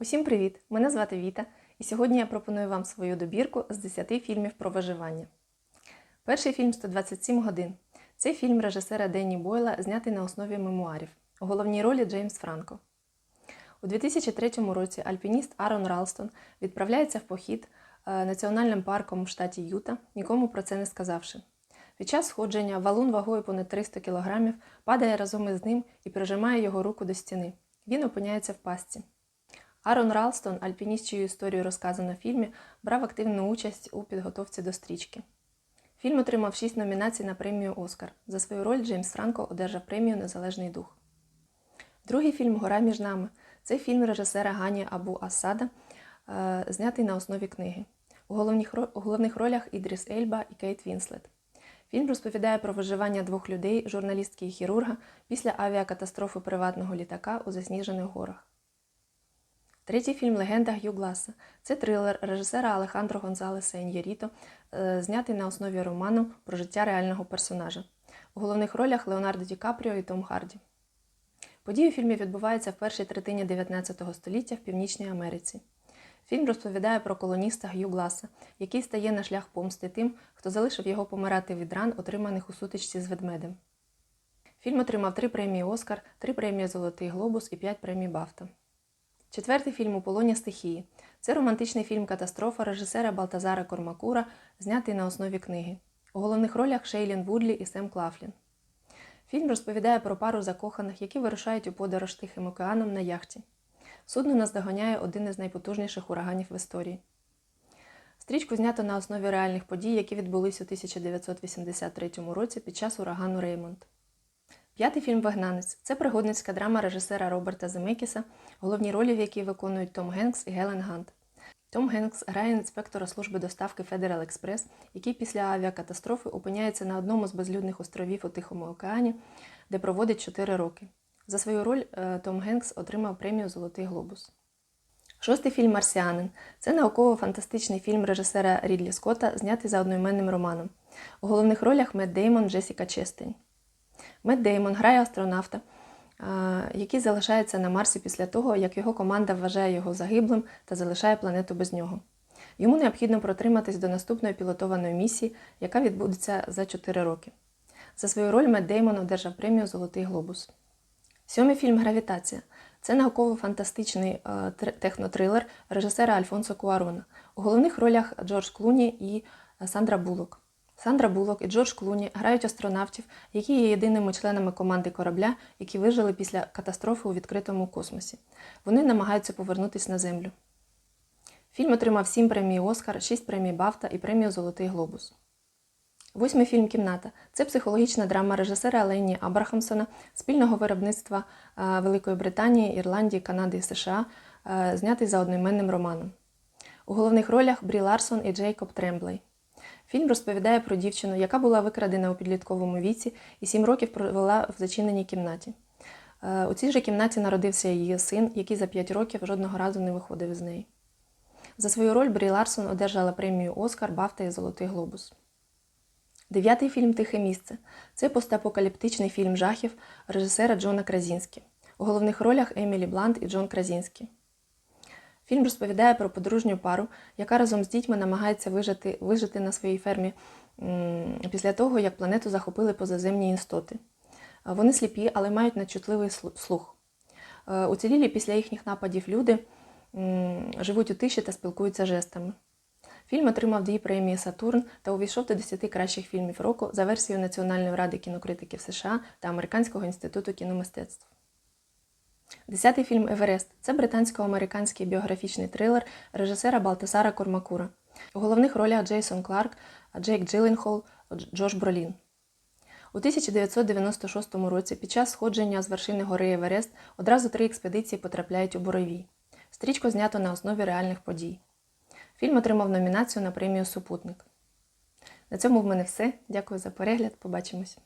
Усім привіт! Мене звати Віта, і сьогодні я пропоную вам свою добірку з 10 фільмів про виживання. Перший фільм 127 годин. Це фільм режисера Денні Бойла, знятий на основі мемуарів. У головній ролі Джеймс Франко. У 2003 році альпініст Арон Ралстон відправляється в похід е, національним парком в штаті Юта, нікому про це не сказавши. Під час сходження валун вагою понад 300 кг падає разом із ним і прижимає його руку до стіни. Він опиняється в пастці. Арон Ралстон, альпініст, чию історію розказано в фільмі, брав активну участь у підготовці до стрічки. Фільм отримав 6 номінацій на премію Оскар. За свою роль Джеймс Франко одержав премію Незалежний дух. Другий фільм Гора між нами це фільм режисера Гані Абу Асада, е, знятий на основі книги. У головних, у головних ролях Ідріс Ельба і Кейт Вінслет. Фільм розповідає про виживання двох людей, журналістки і хірурга, після авіакатастрофи приватного літака у засніжених горах. Третій фільм Легенда Г'ю Гласа. Це трилер режисера Алехандро Гонзалеса Ін'єріто, е, знятий на основі роману про життя реального персонажа. У головних ролях Леонардо Ді Капріо і Том Харді. Події у фільмі відбуваються в першій третині 19 століття в Північній Америці. Фільм розповідає про колоніста Г'ю Гласа, який стає на шлях помсти тим, хто залишив його помирати від ран, отриманих у сутичці з ведмедем. Фільм отримав три премії Оскар, три премії Золотий Глобус і п'ять премій Бафта. Четвертий фільм у стихії. Це романтичний фільм Катастрофа режисера Балтазара Кормакура, знятий на основі книги. У головних ролях Шейлін Вудлі і Сем Клафлін. Фільм розповідає про пару закоханих, які вирушають у подорож Тихим океаном на яхті. Судно наздоганяє один із найпотужніших ураганів в історії. Стрічку знято на основі реальних подій, які відбулись у 1983 році під час урагану Реймонд. П'ятий фільм Вигнанець це пригодницька драма режисера Роберта Земекіса, головні ролі в якій виконують Том Генкс і Гелен Гант. Том Генкс грає інспектора служби доставки Федерал Експрес, який після авіакатастрофи опиняється на одному з безлюдних островів у Тихому океані, де проводить 4 роки. За свою роль е, Том Генкс отримав премію Золотий глобус. Шостий фільм Марсіанин це науково-фантастичний фільм режисера Рідлі Скотта, знятий за одноіменним романом. У головних ролях Мед Деймон, Джесіка Честень. Мед Деймон грає астронавта, який залишається на Марсі після того, як його команда вважає його загиблим та залишає планету без нього. Йому необхідно протриматись до наступної пілотованої місії, яка відбудеться за 4 роки. За свою роль Мед Деймон одержав премію Золотий глобус. Сьомий фільм Гравітація це науково-фантастичний технотрилер режисера Альфонсо Куарона. У головних ролях Джордж Клуні і Сандра Буллок. Сандра Буллок і Джордж Клуні грають астронавтів, які є єдиними членами команди корабля, які вижили після катастрофи у відкритому космосі. Вони намагаються повернутися на Землю. Фільм отримав 7 премій Оскар, 6 премій Бафта і премію Золотий глобус. Восьмий фільм Кімната це психологічна драма режисера Ленні Абрахамсона спільного виробництва е, Великої Британії, Ірландії, Канади і США, е, знятий за одноіменним романом. У головних ролях Брі Ларсон і Джейкоб Тремблей. Фільм розповідає про дівчину, яка була викрадена у підлітковому віці і сім років провела в зачиненій кімнаті. Е, У цій же кімнаті народився її син, який за п'ять років жодного разу не виходив із неї. За свою роль Брі Ларсон одержала премію Оскар, Бафта і Золотий глобус. Дев'ятий фільм Тихе місце це постапокаліптичний фільм жахів режисера Джона Кразінські. У головних ролях Емілі Блант і Джон Кразінський. Фільм розповідає про подружню пару, яка разом з дітьми намагається вижити, вижити на своїй фермі після того, як планету захопили позаземні істоти. Вони сліпі, але мають надчутливий слух. Е, Уцілілі після їхніх нападів люди живуть у тиші та спілкуються жестами. Фільм отримав дві премії Сатурн та увійшов до 10 кращих фільмів року за версією Національної ради кінокритиків США та Американського інституту кіномистецтв. Десятий фільм Еверест це британсько-американський біографічний трилер режисера Балтасара Кормакура. У головних ролях Джейсон Кларк, Джейк Джилленхол, Дж- Джош Бролін. У 1996 році під час сходження з вершини гори Еверест одразу три експедиції потрапляють у Боровій. Стрічку знято на основі реальних подій. Фільм отримав номінацію на премію Супутник. На цьому в мене все. Дякую за перегляд. Побачимось.